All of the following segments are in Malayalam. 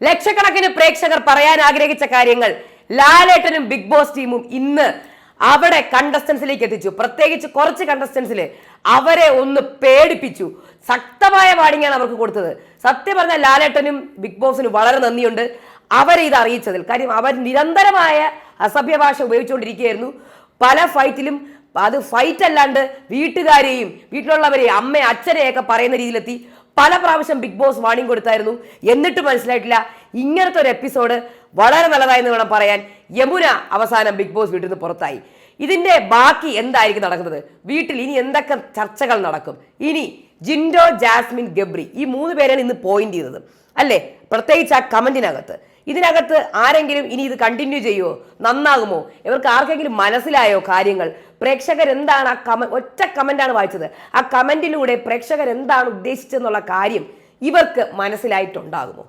ലക്ഷക്കണക്കിന് പ്രേക്ഷകർ പറയാൻ ആഗ്രഹിച്ച കാര്യങ്ങൾ ലാലേട്ടനും ബിഗ് ബോസ് ടീമും ഇന്ന് അവിടെ കണ്ടസ്റ്റൻസിലേക്ക് എത്തിച്ചു. പ്രത്യേകിച്ച് കുറച്ച് കണ്ടസ്റ്റൻസിൽ അവരെ ഒന്ന് പേടിപ്പിച്ചു. ശക്തമായ വാടിങ്ങാണ് അവർക്ക് കൊടുത്തത്. സത്യം പറഞ്ഞാൽ ലാലേട്ടനും ബിഗ് ബോസിനും വളരെ നന്ദിയുണ്ട്. അവരെ ഇത് അറിയിച്ചതിൽ. കാര്യം അവർ നിരന്തരമായ അസഭ്യഭാഷ ഉപയോഗിച്ചുകൊണ്ടിരിക്കുകയായിരുന്നു. പല ഫൈറ്റിലും അത് ഫൈറ്റ് അല്ലാണ്ട് വീട്ടുകാരെയും വീട്ടിലുള്ളവരെയും അമ്മയെ അച്ഛനെയൊക്കെ പറയുന്ന രീതിയിലെത്തി. പല പ്രാവശ്യം ബിഗ് ബോസ് വാണിംഗ് കൊടുത്തായിരുന്നു. എന്നിട്ട് മനസ്സിലായിട്ടില്ല. ഇങ്ങനത്തെ ഒരു എപ്പിസോഡ് വളരെ നല്ലതായെന്ന് വേണം പറയാൻ. യമുന അവസാനം ബിഗ് ബോസ് വീട്ടിൽ നിന്ന് പുറത്തായി. ഇതിന്റെ ബാക്കി എന്തായിരിക്കും നടക്കുന്നത്? വീട്ടിൽ ഇനി എന്തൊക്കെ ചർച്ചകൾ നടക്കും? ഇനി ജിൻഡോ ജാസ്മിൻ ഗബ്രി ഈ മൂന്ന് പേരാണ് ഇന്ന് പോയിന്റ് ചെയ്തത്. അല്ലേ? പ്രത്യേകിച്ച് ആ കമന്റിനകത്ത് ഇതിനകത്ത് ആരെങ്കിലും ഇനി ഇത് കണ്ടിന്യൂ ചെയ്യുമോ നന്നാകുമോ? ഇവർക്ക് ആർക്കെങ്കിലും മനസ്സിലായോ കാര്യങ്ങൾ? പ്രേക്ഷകർ എന്താണ് ആ കമ ഒറ്റ കമന്റാണ് വായിച്ചത്. ആ കമന്റിലൂടെ പ്രേക്ഷകർ എന്താണ് ഉദ്ദേശിച്ചെന്നുള്ള കാര്യം ഇവർക്ക് മനസ്സിലായിട്ടുണ്ടാകുമോ?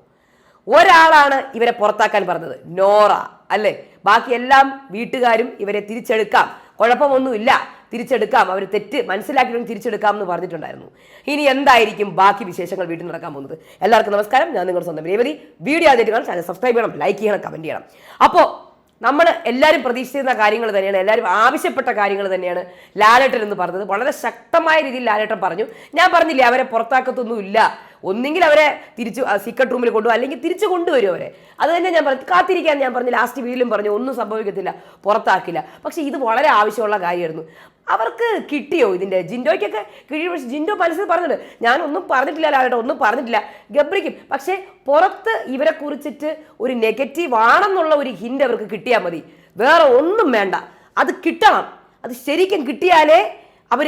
ഒരാളാണ് ഇവരെ പുറത്താക്കാൻ പറഞ്ഞത്. നോറ അല്ലേ? ബാക്കി എല്ലാം വീട്ടുകാരും ഇവരെ തിരിച്ചെടുക്കാം. കുഴപ്പമൊന്നുമില്ല. തിരിച്ചെടുക്കാം. അവർ തെറ്റ് മനസ്സിലാക്കിയിട്ടും തിരിച്ചെടുക്കാം എന്ന് പറഞ്ഞിട്ടുണ്ടായിരുന്നു. ഇനി എന്തായിരിക്കും ബാക്കി വിശേഷങ്ങൾ വീട്ടിൽ നടക്കാൻ പോകുന്നത്? എല്ലാവർക്കും നമസ്കാരം. ഞാൻ നിങ്ങളുടെ സ്വന്തം രേവതി. വീഡിയോ ആദ്യമായിട്ട് കാണാൻ സബ്സ്ക്രൈബ് ചെയ്യണം ലൈക്ക് ചെയ്യണം കമന്റ് ചെയ്യണം. അപ്പോൾ നമ്മൾ എല്ലാവരും പ്രതീക്ഷിച്ചിരുന്ന കാര്യങ്ങൾ തന്നെയാണ് എല്ലാവരും ആവശ്യപ്പെട്ട കാര്യങ്ങൾ തന്നെയാണ് ലാലേട്ടൻ എന്ന് പറഞ്ഞത്. വളരെ ശക്തമായ രീതിയിൽ ലാലേട്ടൻ പറഞ്ഞു. ഞാൻ പറഞ്ഞില്ലേ അവരെ പുറത്താക്കത്തൊന്നുമില്ല. ഒന്നെങ്കിൽ അവരെ തിരിച്ച് സീക്രട്ട് റൂമിൽ കൊണ്ടുപോകും അല്ലെങ്കിൽ തിരിച്ചു കൊണ്ടുവരും അവരെ. അത് തന്നെ ഞാൻ പറഞ്ഞു കാത്തിരിക്കാൻ ഞാൻ പറഞ്ഞു ലാസ്റ്റ് വീട്ടിലും പറഞ്ഞു ഒന്നും സംഭവിക്കത്തില്ല പുറത്താക്കില്ല. പക്ഷേ ഇത് വളരെ ആവശ്യമുള്ള കാര്യമായിരുന്നു. അവർക്ക് കിട്ടിയോ ഇതിന്റെ? ജിൻഡോയ്ക്കൊക്കെ കിഴി പക്ഷേ ജിൻഡോ മനസ്സിൽ പറഞ്ഞിട്ടുണ്ട്. ഞാനൊന്നും പറഞ്ഞിട്ടില്ല ലാലേട്ടോ ഒന്നും പറഞ്ഞിട്ടില്ല. ഗബ്രിക്കും. പക്ഷേ പുറത്ത് ഇവരെ കുറിച്ചിട്ട് ഒരു നെഗറ്റീവ് ആണെന്നുള്ള ഒരു ഹിന്റ് അവർക്ക് കിട്ടിയാൽ മതി. വേറെ ഒന്നും വേണ്ട. അത് കിട്ടണം. അത് ശരിക്കും കിട്ടിയാലേ അവർ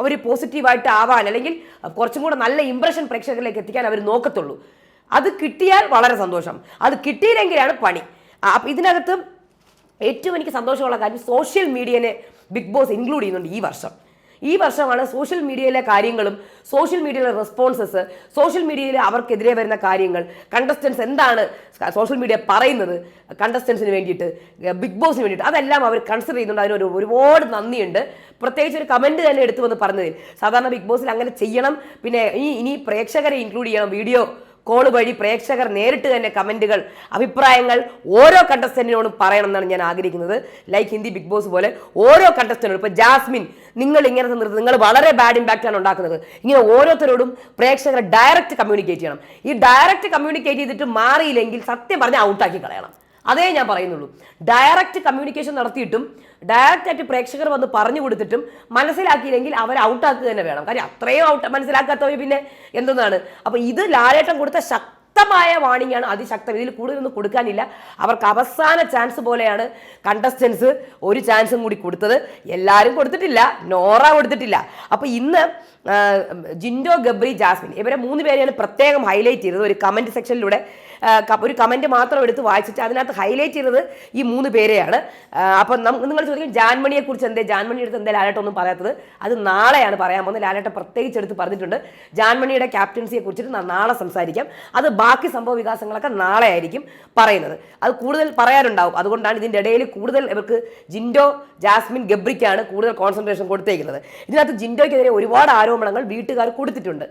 അവർ പോസിറ്റീവായിട്ട് ആവാൻ അല്ലെങ്കിൽ കുറച്ചും കൂടെ നല്ല ഇമ്പ്രഷൻ പ്രേക്ഷകരിലേക്ക് എത്തിക്കാൻ അവർ നോക്കത്തുള്ളൂ. അത് കിട്ടിയാൽ വളരെ സന്തോഷം. അത് കിട്ടിയില്ലെങ്കിലാണ് പണി. അപ്പം ഇതിനകത്ത് ഏറ്റവും എനിക്ക് സന്തോഷമുള്ള കാര്യം സോഷ്യൽ മീഡിയനെ ബിഗ് ബോസ് ഇൻക്ലൂഡ് ചെയ്യുന്നുണ്ട് ഈ വർഷം. ഈ വർഷമാണ് സോഷ്യൽ മീഡിയയിലെ കാര്യങ്ങളും സോഷ്യൽ മീഡിയയിലെ റെസ്പോൺസസ് സോഷ്യൽ മീഡിയയിൽ അവർക്കെതിരെ വരുന്ന കാര്യങ്ങൾ. കണ്ടസ്റ്റൻസ് എന്താണ് സോഷ്യൽ മീഡിയ പറയുന്നത്? കണ്ടസ്റ്റൻസിന് വേണ്ടിയിട്ട് ബിഗ് ബോസിന് വേണ്ടിയിട്ട് അതെല്ലാം അവർ കൺസിഡർ ചെയ്യുന്നുണ്ട്. അതിനൊരു ഒരുപാട് നന്ദിയുണ്ട്. പ്രത്യേകിച്ച് ഒരു കമന്റ് തന്നെ എടുത്തു വന്ന് പറഞ്ഞതിൽ. സാധാരണ ബിഗ് ബോസിൽ അങ്ങനെ ചെയ്യണം. പിന്നെ ഇനി ഇനി പ്രേക്ഷകരെ ഇൻക്ലൂഡ് ചെയ്യണം. വീഡിയോ കോൾ വഴി പ്രേക്ഷകർ നേരിട്ട് തന്നെ കമന്റുകൾ അഭിപ്രായങ്ങൾ ഓരോ കണ്ടസ്റ്റന്റിനോടും പറയണം എന്നാണ് ഞാൻ ആഗ്രഹിക്കുന്നത്. ലൈക്ക് ഹിന്ദി ബിഗ് ബോസ് പോലെ ഓരോ കണ്ടസ്റ്റന്റിനോടും ഇപ്പോൾ ജാസ്മിൻ നിങ്ങൾ ഇങ്ങനത്തെ നിർത്തി നിങ്ങൾ വളരെ ബാഡ് ഇമ്പാക്റ്റ് ആണ് ഉണ്ടാക്കുന്നത്. ഇങ്ങനെ ഓരോരുത്തരോടും പ്രേക്ഷകർ ഡയറക്റ്റ് കമ്മ്യൂണിക്കേറ്റ് ചെയ്യണം. ഈ ഡയറക്റ്റ് കമ്മ്യൂണിക്കേറ്റ് ചെയ്തിട്ട് മാറിയില്ലെങ്കിൽ സത്യം പറഞ്ഞാൽ ഔട്ടാക്കി കളയണം. അതേ ഞാൻ പറയുന്നുള്ളൂ. ഡയറക്റ്റ് കമ്മ്യൂണിക്കേഷൻ നടത്തിയിട്ടും ഡയറക്റ്റ് ആയിട്ട് പ്രേക്ഷകർ വന്ന് പറഞ്ഞു കൊടുത്തിട്ടും മനസ്സിലാക്കിയില്ലെങ്കിൽ അവരെ ഔട്ടാക്കുക തന്നെ വേണം. കാര്യം അത്രയും ഔട്ട് മനസ്സിലാക്കാത്തവർ പിന്നെ എന്തെന്നാണ്? അപ്പൊ ഇത് ലാലേട്ടം കൊടുത്ത ശക്തമായ വാണിംഗ് ആണ് അതിശക്തം ഇതിൽ കൂടുതലൊന്നും കൊടുക്കാനില്ല. അവർക്ക് അവസാന ചാൻസ് പോലെയാണ് കണ്ടസ്റ്റൻസ് ഒരു ചാൻസും കൂടി കൊടുത്തത്. എല്ലാവരും കൊടുത്തിട്ടില്ല. നോറ കൊടുത്തിട്ടില്ല. അപ്പൊ ഇന്ന് ജിൻഡോ ഗബ്രി ജാസ്മിൻ ഇവരെ മൂന്ന് പേരെയാണ് പ്രത്യേകം ഹൈലൈറ്റ് ചെയ്തത്. ഒരു കമന്റ് സെക്ഷനിലൂടെ ഒരു കമന്റ് മാത്രം എടുത്ത് വായിച്ചിട്ട് അതിനകത്ത് ഹൈലൈറ്റ് ചെയ്തത് ഈ മൂന്ന് പേരെയാണ്. അപ്പം നിങ്ങൾ ചോദിക്കും ജാൻമണിയെ കുറിച്ച് എന്തേ? ജാൻമണി എടുത്ത് എന്തേ ലാലേട്ടൊന്നും പറയാത്തത്? അത് നാളെയാണ് പറയാൻ പോകുന്നത്. ലാലേട്ട പ്രത്യേകിച്ച് എടുത്ത് പറഞ്ഞിട്ടുണ്ട്. ജാൻമണിയുടെ ക്യാപ്റ്റൻസിയെ കുറിച്ചിട്ട് നാളെ സംസാരിക്കാം. അത് ബാക്കി സംഭവ വികാസങ്ങളൊക്കെ നാളെ ആയിരിക്കും പറയുന്നത്. അത് കൂടുതൽ പറയാനുണ്ടാവും. അതുകൊണ്ടാണ് ഇതിന്റെ ഇടയിൽ കൂടുതൽ ഇവർക്ക് ജിൻഡോ ജാസ്മിൻ ഗബ്രിക്കാണ് കൂടുതൽ കോൺസെൻട്രേഷൻ കൊടുത്തേക്കുന്നത്. ഇതിനകത്ത് ജിൻഡോയ്ക്കെതിരെ ഒരുപാട് ആരോപണങ്ങൾ വീട്ടുകാർ കൊടുത്തിട്ടുണ്ട്.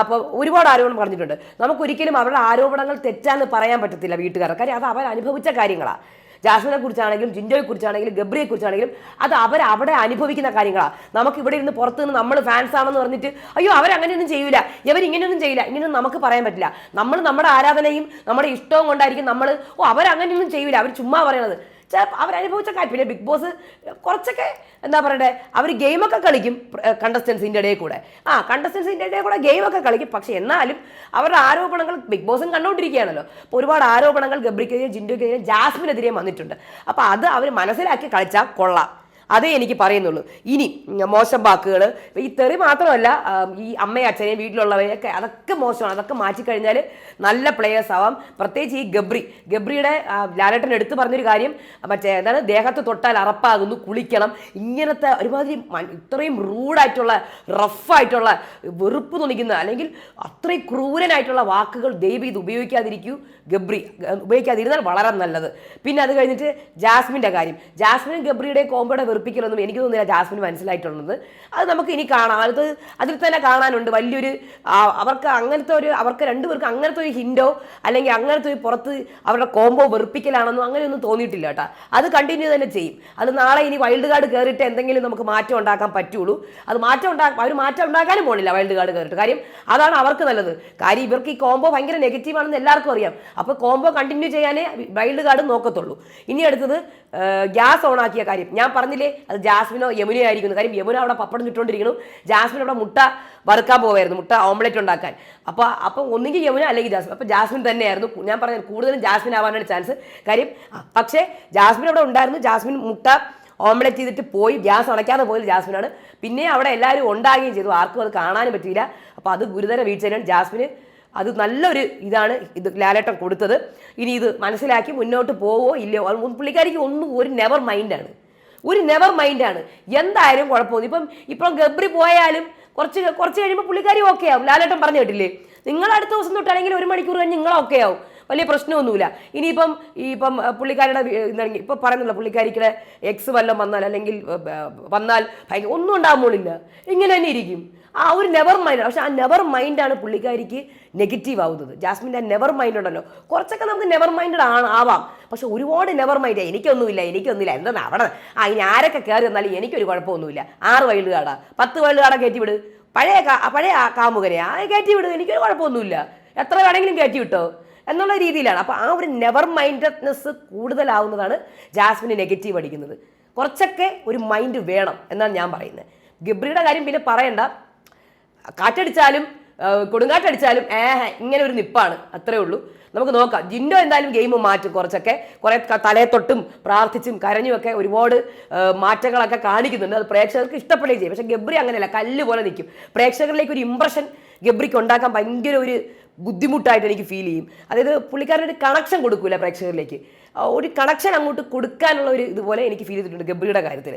അപ്പോൾ ഒരുപാട് ആരോപണം പറഞ്ഞിട്ടുണ്ട്. നമുക്കൊരിക്കലും അവരുടെ ആരോപണങ്ങൾ തെറ്റാന്ന് പറയാൻ പറ്റത്തില്ല വീട്ടുകാർ കാര്യം അത് അവർ അനുഭവിച്ച കാര്യങ്ങളാണ് ജാസ്മിനെ കുറിച്ചാണെങ്കിലും ജിൻഡോയെ കുറിച്ചാണെങ്കിലും ഗബ്രിയെ കുറിച്ചാണെങ്കിലും അത് അവർ അവിടെ അനുഭവിക്കുന്ന കാര്യങ്ങളാണ് നമുക്ക് ഇവിടെ ഇരുന്ന് പുറത്ത് നിന്ന് നമ്മൾ ഫാൻസ് ആണെന്ന് പറഞ്ഞിട്ട് അയ്യോ അവരങ്ങനെയൊന്നും ചെയ്യൂല. ഇവർ ഇങ്ങനെയൊന്നും ചെയ്യില്ല. ഇങ്ങനെയൊന്നും നമുക്ക് പറയാൻ പറ്റില്ല. നമ്മൾ നമ്മുടെ ആരാധനയും നമ്മുടെ ഇഷ്ടവും കൊണ്ടായിരിക്കും നമ്മൾ ഓ അവരങ്ങനെയൊന്നും ചെയ്യൂല. അവർ ചുമ്മാ പറയണത്. ചിലപ്പോൾ അവരനുഭവിച്ച കാര്യം. പിന്നെ ബിഗ് ബോസ് കുറച്ചൊക്കെ എന്താ പറയണ്ടേ അവർ ഗെയിമൊക്കെ കളിക്കും കണ്ടസ്റ്റൻസിന്റെ ഇടയിൽ കൂടെ. ആ കണ്ടസ്റ്റൻസിന്റെ ഇടയിൽ കൂടെ ഗെയിമൊക്കെ കളിക്കും. പക്ഷേ എന്നാലും അവരുടെ ആരോപണങ്ങൾ ബിഗ് ബോസും കണ്ടുകൊണ്ടിരിക്കുകയാണല്ലോ. അപ്പോൾ ഒരുപാട് ആരോപണങ്ങൾ ഗബ്രിക്കെതിരെ ജിൻഡോക്കെതിരെ ജാസ്മിനെതിരെ വന്നിട്ടുണ്ട്. അപ്പോൾ അത് അവർ മനസ്സിലാക്കി കളിച്ചാൽ കൊള്ളാം. അതേ എനിക്ക് പറയുന്നുള്ളൂ. ഇനി മോശം വാക്കുകൾ ഈ തെറി മാത്രമല്ല ഈ അമ്മയും അച്ഛനെയും വീട്ടിലുള്ളവരെയൊക്കെ അതൊക്കെ മോശമാണ്. അതൊക്കെ മാറ്റിക്കഴിഞ്ഞാൽ നല്ല പ്ലേയേഴ്സ് ആവാം. പ്രത്യേകിച്ച് ഈ ഗബ്രി. ഗബ്രിയുടെ ലാലേട്ടൻ എടുത്തു പറഞ്ഞൊരു കാര്യം മറ്റേ എന്താണ് ദേഹത്ത് തൊട്ടാൽ അറപ്പാകുന്നു കുളിക്കണം. ഇങ്ങനത്തെ ഒരുമാതിരി ഇത്രയും റൂഡായിട്ടുള്ള റഫായിട്ടുള്ള വെറുപ്പ് തുണിക്കുന്ന അല്ലെങ്കിൽ അത്രയും ക്രൂരനായിട്ടുള്ള വാക്കുകൾ ദൈവി ഇത് ഉപയോഗിക്കാതിരിക്കൂ ഗബ്രി. ഉപയോഗിക്കാതിരുന്നാൽ വളരെ നല്ലത്. പിന്നെ അത് കഴിഞ്ഞിട്ട് ജാസ്മിന്റെ കാര്യം. ജാസ്മിൻ ഗബ്രിയുടെ കോമ്പോയുടെ വെറുപ്പിക്കലൊന്നും എനിക്ക് തോന്നുന്നില്ല ജാസ്മിൻ മനസ്സിലായിട്ടുള്ളത്. അത് നമുക്ക് ഇനി കാണാം. അത് അതിൽ തന്നെ കാണാനുണ്ട്. വലിയൊരു അവർക്ക് അങ്ങനത്തെ ഒരു അവർക്ക് രണ്ടുപേർക്ക് അങ്ങനത്തെ ഒരു ഹിൻഡോ അല്ലെങ്കിൽ അങ്ങനത്തെ ഒരു പുറത്ത് അവരുടെ കോംബോ വെറുപ്പിക്കലാണെന്നോ അങ്ങനെയൊന്നും തോന്നിയിട്ടില്ല കേട്ടോ. അത് കണ്ടിന്യൂ തന്നെ ചെയ്യും. അത് നാളെ ഇനി വൈൽഡ് കാർഡ് കയറിയിട്ട് എന്തെങ്കിലും നമുക്ക് മാറ്റം ഉണ്ടാക്കാൻ പറ്റുള്ളൂ. അത് മാറ്റം ഉണ്ടാക്കാൻ അവർ മാറ്റം ഉണ്ടാക്കാനും പോണില്ല വൈൽഡ് കാർഡ് കയറിയിട്ട് കാര്യം അതാണ് അവർക്ക് നല്ലത്. കാര്യം ഇവർക്ക് ഈ കോംബോ ഭയങ്കര നെഗറ്റീവാണെന്ന് എല്ലാവർക്കും അറിയാം. അപ്പോൾ കോംബോ കണ്ടിന്യൂ ചെയ്യാനേ വൈൽഡ് കാർഡ് നോക്കത്തുള്ളൂ. ഇനി അടുത്തത് ഗ്യാസ് ഓൺ ആക്കിയ കാര്യം. ഞാൻ പറഞ്ഞില്ലേ അത് ജാസ്മിനോ യമുനയോ ആയിരിക്കുന്നു. കാര്യം യമുന അവിടെ പപ്പടം ചുട്ടുകൊണ്ടിരിക്കുന്നു. ജാസ്മിൻ അവിടെ മുട്ട വറുക്കാൻ പോവായിരുന്നു മുട്ട ഓംലെറ്റ് ഉണ്ടാക്കാൻ. അപ്പോൾ അപ്പോൾ ഒന്നുകിൽ യമുന അല്ലെങ്കിൽ ജാസ്മിൻ. അപ്പോൾ ജാസ്മിൻ തന്നെയായിരുന്നു. ഞാൻ പറഞ്ഞത് കൂടുതലും ജാസ്മിൻ ആവാനാണ് ചാൻസ് കാര്യം പക്ഷേ ജാസ്മിൻ അവിടെ ഉണ്ടായിരുന്നു. ജാസ്മിൻ മുട്ട ഓംലെറ്റ് ചെയ്തിട്ട് പോയി. ഗ്യാസ് അടയ്ക്കാതെ പോയത് ജാസ്മിനാണ്. പിന്നെ അവിടെ എല്ലാവരും ഉണ്ടാകുകയും ചെയ്തു. ആർക്കും അത് കാണാനും പറ്റിയില്ല. അപ്പോൾ അത് ഗുരുതര വീഴ്ചയാണ്. ജാസ്മിന് അത് നല്ലൊരു ഇതാണ് ഇത് ലാലേട്ടം കൊടുത്തത്. ഇനി ഇത് മനസ്സിലാക്കി മുന്നോട്ട് പോവോ ഇല്ലയോ? പുള്ളിക്കാരിക്ക് ഒന്നും ഒരു നെവർ മൈൻഡാണ് ഒരു നെവർ മൈൻഡാണ് എന്തായാലും കുഴപ്പമൊന്നും ഇപ്പം ഇപ്പം ഗബ്രി പോയാലും കുറച്ച് കുറച്ച് കഴിയുമ്പോൾ പുള്ളിക്കാരി ഓക്കെ ആവും. ലാലേട്ടൻ പറഞ്ഞു കേട്ടില്ലേ? നിങ്ങൾ അടുത്ത ദിവസം തൊട്ടാണെങ്കിൽ ഒരു മണിക്കൂർ കഴിഞ്ഞ് നിങ്ങൾ ഓക്കെ ആവും. വലിയ പ്രശ്നമൊന്നുമില്ല. ഇനിയിപ്പം ഈ ഇപ്പം പുള്ളിക്കാരിയുടെ എന്താണ് ഇപ്പം പറയുന്നില്ല പുള്ളിക്കാരിക്കടെ എക്സ് വല്ലതും വന്നാൽ അല്ലെങ്കിൽ വന്നാൽ ഭയങ്കര ഒന്നും ഉണ്ടാകുമ്പോളില്ല ഇങ്ങനെ തന്നെ ഇരിക്കും. ആ ഒരു നെവർ മൈൻഡ് പക്ഷെ ആ നെവർ മൈൻഡാണ് പുള്ളിക്കാരിക്ക് നെഗറ്റീവ് ആവുന്നത്. ജാസ്മിന്റെ നെവർ മൈൻഡ് ഉണ്ടല്ലോ. കുറച്ചൊക്കെ നമുക്ക് നെവർ മൈൻഡ് ആണ് ആവാം. പക്ഷെ ഒരുപാട് നെവർ മൈൻഡ് എനിക്കൊന്നുമില്ല എനിക്കൊന്നുമില്ല. എന്താണ് അവിടെ? ആ ഇനി ആരൊക്കെ കയറി വന്നാലും എനിക്കൊരു കുഴപ്പമൊന്നുമില്ല. ആറ് വൈൽഡ് കാർഡാ പത്ത് വൈൽഡ് കാർഡാ കയറ്റി വിട് പഴയ പഴയ ആ കാമുകനെ ആ കയറ്റി വിട് എനിക്കൊരു കുഴപ്പമൊന്നുമില്ല. എത്ര വേണമെങ്കിലും കയറ്റി വിട്ടോ എന്നുള്ള രീതിയിലാണ്. അപ്പോൾ ആ ഒരു നെവർ മൈൻഡഡ്നെസ് കൂടുതലാവുന്നതാണ് ജാസ്മിന് നെഗറ്റീവ് അടിക്കുന്നത്. കുറച്ചൊക്കെ ഒരു മൈൻഡ് വേണം എന്നാണ് ഞാൻ പറയുന്നത്. ഗബ്രിയുടെ കാര്യം പിന്നെ പറയണ്ട. കാറ്റടിച്ചാലും കൊടുങ്കാറ്റടിച്ചാലും ഏഹ ഇങ്ങനെ ഒരു നിപ്പാണ്. അത്രേ ഉള്ളൂ. നമുക്ക് നോക്കാം. ജിൻഡോ എന്തായാലും ഗെയിം മാറ്റും കുറച്ചൊക്കെ. കുറെ തലയെത്തൊട്ടും തലയെ തൊട്ടും പ്രാർത്ഥിച്ചും കരഞ്ഞുമൊക്കെ ഒരുപാട് മാറ്റങ്ങളൊക്കെ കാണിക്കുന്നുണ്ട്. അത് പ്രേക്ഷകർക്ക് ഇഷ്ടപ്പെടുകയും ചെയ്യും. പക്ഷെ ഗബ്രി അങ്ങനെയല്ല. കല്ല് പോലെ നിൽക്കും. പ്രേക്ഷകരിലേക്ക് ഒരു ഇമ്പ്രഷൻ ഗബ്രിക്ക് ഉണ്ടാക്കാൻ ഭയങ്കര ഒരു ബുദ്ധിമുട്ടായിട്ട് എനിക്ക് ഫീൽ ചെയ്യും. അതായത് പുള്ളിക്കാരൻ ഒരു കണക്ഷൻ കൊടുക്കില്ല പ്രേക്ഷകരിലേക്ക്. ഒരു കണക്ഷൻ അങ്ങോട്ട് കൊടുക്കാനുള്ള ഒരു ഇതുപോലെ എനിക്ക് ഫീൽ ചെയ്തിട്ടുണ്ട് ഗബ്രിയുടെ കാര്യത്തിൽ